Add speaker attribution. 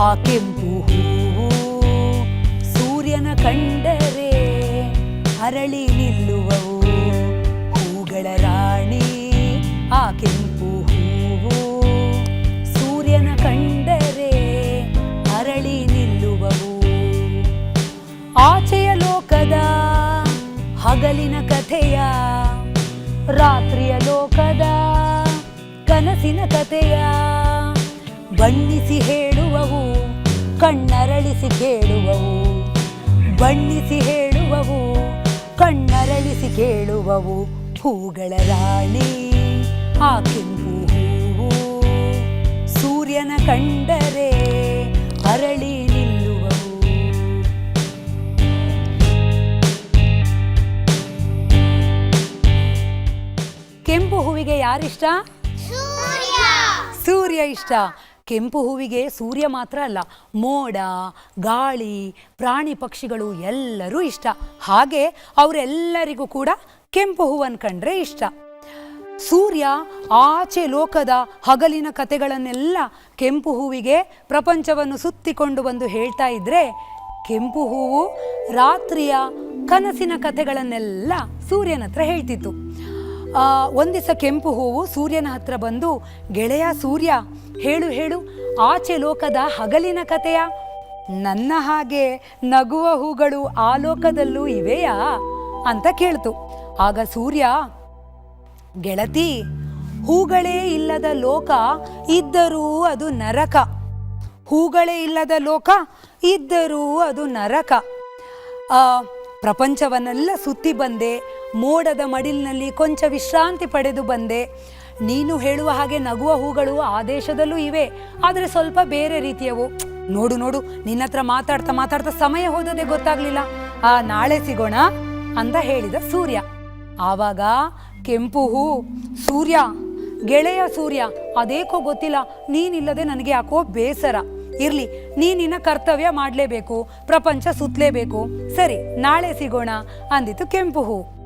Speaker 1: ಆ ಕೆಂಪು ಹೂವು ಸೂರ್ಯನ ಕಂಡರೆ ಅರಳಿ ನಿಲ್ಲುವವು. ಹೂಗಳ ರಾಣಿ ಆ ಕೆಂಪು ಹೂವು ಸೂರ್ಯನ ಕಂಡರೆ ಅರಳಿ ನಿಲ್ಲುವವು. ಆಚೆಯ ಲೋಕದ ಹಗಲಿನ ಕಥೆಯ, ರಾತ್ರಿಯ ಲೋಕದ ಕನಸಿನ ಕಥೆಯ ಬಣ್ಣಿಸಿ ಹೇಳುವವು ಕಣ್ಣರಳಿಸಿ ಕೇಳುವವು. ಬಣ್ಣಿಸಿ ಹೇಳುವವು ಕಣ್ಣರಳಿಸಿ ಕೇಳುವವು. ಹೂಗಳ ರಾಣಿ ಆ ಕೆಂಪು ಹೂವು. ಸೂರ್ಯನ ಕಂಡರೆ ಅರಳಿ ನಿಲ್ಲುವವು. ಕೆಂಪು ಹೂವಿಗೆ ಯಾರಿಷ್ಟ? ಸೂರ್ಯ. ಇಷ್ಟ. ಕೆಂಪು ಹೂವಿಗೆ ಸೂರ್ಯ ಮಾತ್ರ ಅಲ್ಲ, ಮೋಡ, ಗಾಳಿ, ಪ್ರಾಣಿ ಪಕ್ಷಿಗಳು ಎಲ್ಲರೂ ಇಷ್ಟ. ಹಾಗೆ ಅವರೆಲ್ಲರಿಗೂ ಕೂಡ ಕೆಂಪು ಹೂವನ್ನು ಕಂಡ್ರೆ ಇಷ್ಟ. ಸೂರ್ಯ ಆಚೆ ಲೋಕದ ಹಗಲಿನ ಕತೆಗಳನ್ನೆಲ್ಲ ಕೆಂಪು ಹೂವಿಗೆ ಪ್ರಪಂಚವನ್ನು ಸುತ್ತಿಕೊಂಡು ಬಂದು ಹೇಳ್ತಾ ಇದ್ರೆ, ಕೆಂಪು ಹೂವು ರಾತ್ರಿಯ ಕನಸಿನ ಕಥೆಗಳನ್ನೆಲ್ಲ ಸೂರ್ಯನ ಹತ್ರ ಹೇಳ್ತಿತ್ತು. ಆ, ಒಂದಿವಸ ಕೆಂಪು ಹೂವು ಸೂರ್ಯನ ಹತ್ರ ಬಂದು ಗೆಳೆಯ ಸೂರ್ಯ ಹೇಳು ಹೇಳು ಆಚೆ ಲೋಕದ ಹಗಲಿನ ಕಥೆಯ ನನ್ನ ಹಾಗೆ ನಗುವ ಹೂಗಳು ಆ ಲೋಕದಲ್ಲೂ ಇವೆಯಾ? ಅಂತ ಕೇಳ್ತು. ಆಗ ಸೂರ್ಯ ಗೆಳತಿ ಹೂಗಳೇ ಇಲ್ಲದ ಲೋಕ ಇದ್ದರೂ ಅದು ನರಕ. ಹೂಗಳೇ ಇಲ್ಲದ ಲೋಕ ಇದ್ದರೂ ಅದು ನರಕ. ಪ್ರಪಂಚವನ್ನೆಲ್ಲ ಸುತ್ತಿ ಬಂದೆ. ಮೋಡದ ಮಡಿಲಿನಲ್ಲಿ ಕೊಂಚ ವಿಶ್ರಾಂತಿ ಪಡೆದು ಬಂದೆ. ನೀನು ಹೇಳುವ ಹಾಗೆ ನಗುವ ಹೂಗಳು ಆ ದೇಶದಲ್ಲೂ ಇವೆ. ಆದರೆ ಸ್ವಲ್ಪ ಬೇರೆ ರೀತಿಯವು. ನೋಡು ನೋಡು, ನಿನ್ನ ಹತ್ರ ಮಾತಾಡ್ತಾ ಮಾತಾಡ್ತಾ ಸಮಯ ಹೋದದೇ ಗೊತ್ತಾಗ್ಲಿಲ್ಲ. ಆ, ನಾಳೆ ಸಿಗೋಣ ಅಂತ ಹೇಳಿದ ಸೂರ್ಯ. ಆವಾಗ ಕೆಂಪು ಹೂ, ಸೂರ್ಯ, ಗೆಳೆಯ ಸೂರ್ಯ, ಅದೇಕೋ ಗೊತ್ತಿಲ್ಲ. ನೀನಿಲ್ಲದೆ ನನಗೆ ಯಾಕೋ ಬೇಸರ. ಇರ್ಲಿ ನೀನಿನ್ನ ಕರ್ತವ್ಯ ಮಾಡಲೇಬೇಕು, ಪ್ರಪಂಚ ಸುತ್ತಲೇಬೇಕು ಸರಿ, ನಾಳೆ ಸಿಗೋಣ ಅಂದಿತು ಕೆಂಪು ಹೂ.